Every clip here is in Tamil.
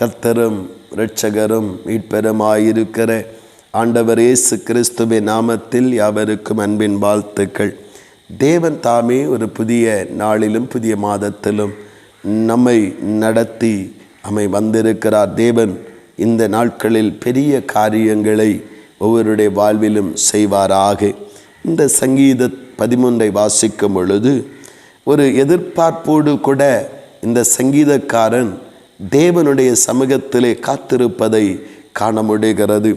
கத்தரும் இரட்சகரும் மீட்பெருமாயிருக்கிற ஆண்டவர் இயேசு கிறிஸ்துவின் நாமத்தில் யாவருக்கும் அன்பின் வாழ்த்துக்கள். தேவன் தாமே ஒரு புதிய நாளிலும் புதிய மாதத்திலும் நம்மை நடத்தி அமை வந்திருக்கிறார். தேவன் இந்த நாட்களில் பெரிய காரியங்களை ஒவ்வொருடைய வாழ்விலும் செய்வாராக. இந்த சங்கீத பதிமூன்றை வாசிக்கும் பொழுது ஒரு எதிர்பார்ப்போடு கூட இந்த சங்கீதக்காரன் தேவனுடைய சமூகத்திலே காத்திருப்பதை காண முடிகிறது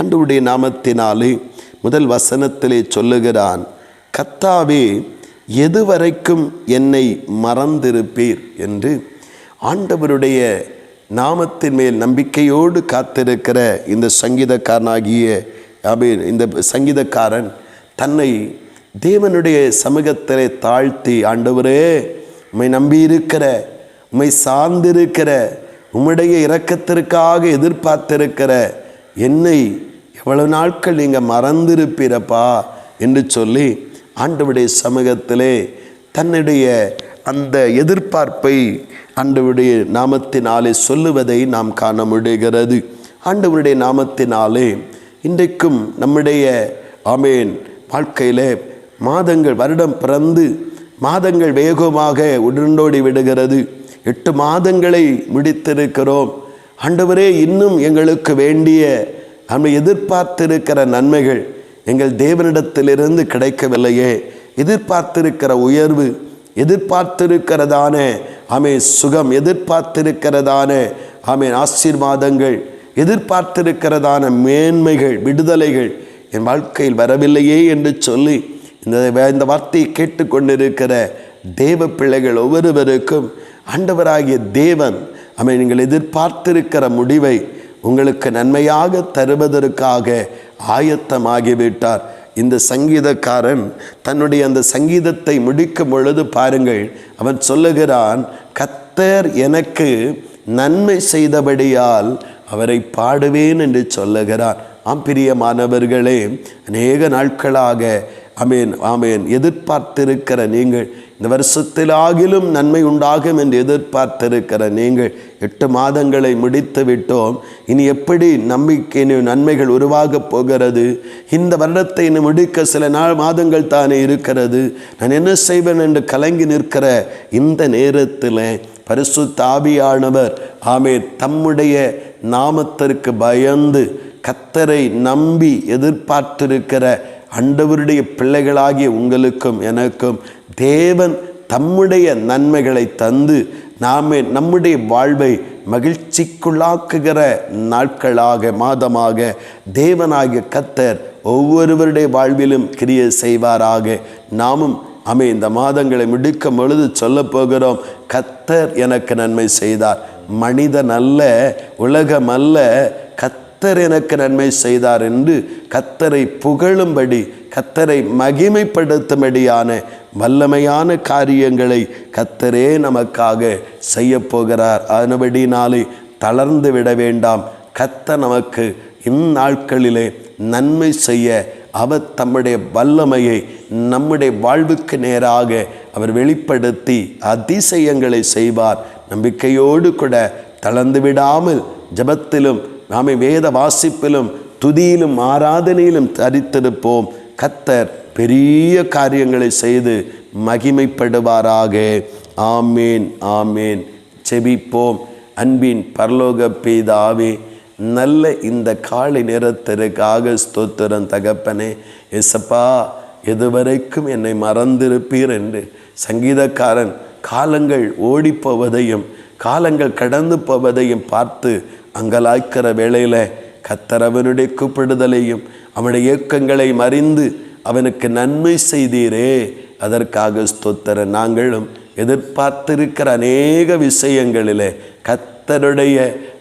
ஆண்டவருடைய நாமத்தினாலே முதல் வசனத்திலே சொல்லுகிறான் கத்தாவே எதுவரைக்கும் என்னை மறந்திருப்பீர்? என்று ஆண்டவருடைய நாமத்தின் மேல் நம்பிக்கையோடு காத்திருக்கிற இந்த சங்கீதக்காரனாகிய இந்த சங்கீதக்காரன் தன்னை தேவனுடைய சமூகத்திலே தாழ்த்தி ஆண்டவரே உண்மை நம்பியிருக்கிற உம்மை சார்ந்திருக்கிற உம்முடைய இரக்கத்திற்காக எதிர்பார்த்திருக்கிற என்னை எவ்வளவு நாட்கள் நீங்கள் மறந்திருப்பீரப்பா என்று சொல்லி ஆண்டவுடைய சமூகத்திலே தன்னுடைய அந்த எதிர்பார்ப்பை ஆண்டவுடைய நாமத்தினாலே சொல்லுவதை நாம் காண முடிகிறது. ஆண்டவருடைய நாமத்தினாலே இன்றைக்கும் நம்முடைய ஆமேன் வாழ்க்கையிலே மாதங்கள் வருடம் பிறந்து மாதங்கள் வேகமாக உடனோடி விடுகிறது. எட்டு மாதங்களை முடித்திருக்கிறோம். ஆண்டவரே இன்னும் எங்களுக்கு வேண்டிய நம்ம எதிர்பார்த்திருக்கிற நன்மைகள் எங்கள் தேவனிடத்திலிருந்து கிடைக்கவில்லையே. எதிர்பார்த்திருக்கிற உயர்வு எதிர்பார்த்திருக்கிறதான ஆமே சுகம் எதிர்பார்த்திருக்கிறதான ஆமே ஆசீர்வாதங்கள் எதிர்பார்த்திருக்கிறதான மேன்மைகள் விடுதலைகள் என் வாழ்க்கையில் வரவில்லையே என்று சொல்லி இந்த இந்த வார்த்தையை கேட்டுக்கொண்டிருக்கிற தேவ பிள்ளைகள் ஒவ்வொருவருக்கும் ஆண்டவராகிய தேவன் அமை நீங்கள் எதிர்பார்த்திருக்கிற முடிவை உங்களுக்கு நன்மையாக தருவதற்காக ஆயத்தமாகிவிட்டார். இந்த சங்கீதக்காரன் தன்னுடைய அந்த சங்கீதத்தை முடிக்கும் பொழுது பாருங்கள் அவன் சொல்லுகிறான் கத்தர் எனக்கு நன்மை செய்தபடியால் அவரை பாடுவேன் என்று சொல்லுகிறான். ஆம் பிரியமானவர்களே அநேக நாட்களாக ஆமேன் ஆமேன். எதிர்பார்த்திருக்கிற நீங்கள் இந்த வருஷத்தில் ஆகிலும் நன்மை உண்டாகும் என்று எதிர்பார்த்திருக்கிற நீங்கள் எட்டு மாதங்களை முடித்து விட்டோம். இனி எப்படி நம்பிக்கை நன்மைகள் உருவாகப் போகிறது? இந்த வருடத்தை இன்னும் முடிக்க சில நாள் மாதங்கள் தானே இருக்கிறது. நான் என்ன செய்வேன் என்று கலங்கி நிற்கிற இந்த நேரத்தில் பரிசு தாபியானவர் ஆமே தம்முடைய நாமத்திற்கு பயந்து கத்தரை நம்பி எதிர்பார்த்திருக்கிற அண்டவருடைய பிள்ளைகளாகிய உங்களுக்கும் எனக்கும் தேவன் தம்முடைய நன்மைகளை தந்து நாமே நம்முடைய வாழ்வை மகிழ்ச்சிக்குள்ளாக்குகிற நாட்களாக மாதமாக தேவனாகிய கத்தர் ஒவ்வொருவருடைய வாழ்விலும் கிரிய செய்வாராக. நாமும் அமை இந்த மாதங்களை முடிக்கும் பொழுது சொல்ல போகிறோம் கத்தர் எனக்கு நன்மை செய்தார். மனிதன் அல்ல உலகம் அல்ல கத்தர் எனக்கு நன்மை செய்தார் என்று கத்தரை புகழும்படி கத்தரை மகிமைப்படுத்தும்படியான வல்லமையான காரியங்களை கத்தரே நமக்காக செய்ய போகிறார். நாளை தளர்ந்து விட வேண்டாம். கத்த நமக்கு இந்நாட்களிலே நன்மை செய்ய அவர் தம்முடைய வல்லமையை நம்முடைய வாழ்வுக்கு நேராக அவர் வெளிப்படுத்தி அதிசயங்களை செய்வார். நம்பிக்கையோடு கூட தளர்ந்து விடாமல் ஜபத்திலும் நாமே வேத வாசிப்பிலும் துதியிலும் ஆராதனையிலும் தரித்திருப்போம். கத்தர் பெரிய காரியங்களை செய்து மகிமைப்படுவாராக. ஆமேன் ஆமேன். செபிப்போம் அன்பின் பரலோக பிதாவே நல்ல இந்த காலை நேரத்திற்காக ஸ்தோத்திரம் தகப்பனே. எசப்பா எதுவரைக்கும் என்னை மறந்திருப்பீர் என்று சங்கீதக்காரன் காலங்கள் ஓடிப்போவதையும் காலங்கள் கடந்து போவதையும் பார்த்து அங்கலாய்க்கிற வேளையில் கத்தரவனுடைய கூப்பிடுதலையும் அவனுடைய இயக்கங்களை மறிந்து அவனுக்கு நன்மை செய்தீரே. அதற்காக ஸ்தோத்திர நாங்களும் எதிர்பார்த்திருக்கிற அநேக விஷயங்களிலே கத்தருடைய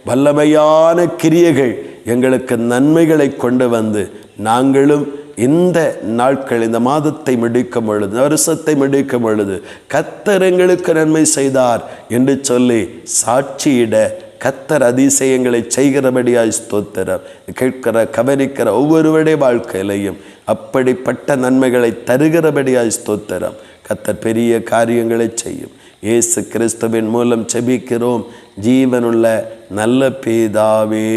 வல்லமையான கிரியைகள் எங்களுக்கு நன்மைகளை கொண்டு வந்து நாங்களும் இந்த நாட்கள் இந்த மாதத்தை முடிக்கும் பொழுது வருஷத்தை முடிக்கும் பொழுது கத்தர் எங்களுக்கு நன்மை செய்தார் என்று சொல்லி சாட்சியிட கத்தர் அதிசயங்களை செய்கிறபடியாய் ஸ்தோத்திரம் கேட்கிற கவனிக்கிற ஒவ்வொருவருடைய வாழ்க்கையிலையும் அப்படிப்பட்ட நன்மைகளை தருகிறபடியாய் ஸ்தோத்திரம். கத்தர் பெரிய காரியங்களை செய்யும். இயேசு கிறிஸ்துவின் மூலம் செபிக்கிறோம். ஜீவனுள்ள நல்ல பேதாவே.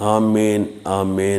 ஆமேன் ஆமேன்.